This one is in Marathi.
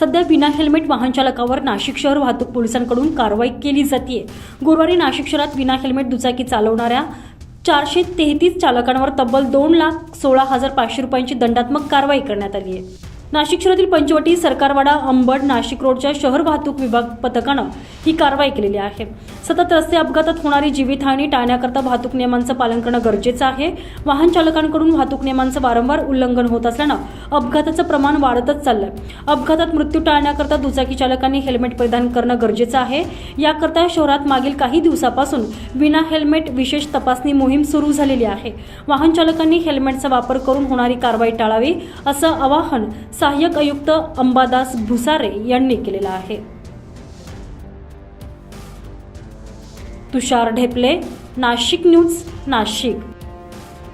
सध्या विना हेल्मेट वाहन चालकावर नाशिक शहर वाहतूक पोलिसांकडून कारवाई केली जाते गुरुवारी नाशिक शहरात विना हेल्मेट दुचाकी चालवणाऱ्या चारशे तेहतीस चालकांवर तब्बल दोन लाख सोळा हजार पाचशे रुपयांची दंडात्मक कारवाई करण्यात आली आहे नाशिक शहरातील पंचवटी सरकारवाडा अंबड नाशिक रोडच्या शहर वाहतूक विभाग पथकानं ही कारवाई केलेली आहे. सतत रस्ते अपघातात होणारी जीवितहानी टाळण्याकरता वाहतूक नियमांचं पालन करणं गरजेचं आहे. वाहन चालकांकडून वाहतूक नियमांचं वारंवार उल्लंघन होत असल्यानं अपघाताचं प्रमाण वाढतच चाललंय. अपघातात मृत्यू टाळण्याकरता दुचाकी चालकांनी हेल्मेट परिधान करणं गरजेचं आहे. याकरता शहरात मागील काही दिवसापासून विना हेल्मेट विशेष तपासणी मोहीम सुरू झालेली आहे. वाहन चालकांनी हेल्मेटचा वापर करून होणारी कारवाई टाळावी असं आवाहन सहाय्यक आयुक्त अंबादास भुसारे यांनी केलेलं आहे. तुषार ढेपले नाशिक न्यूज नाशिक.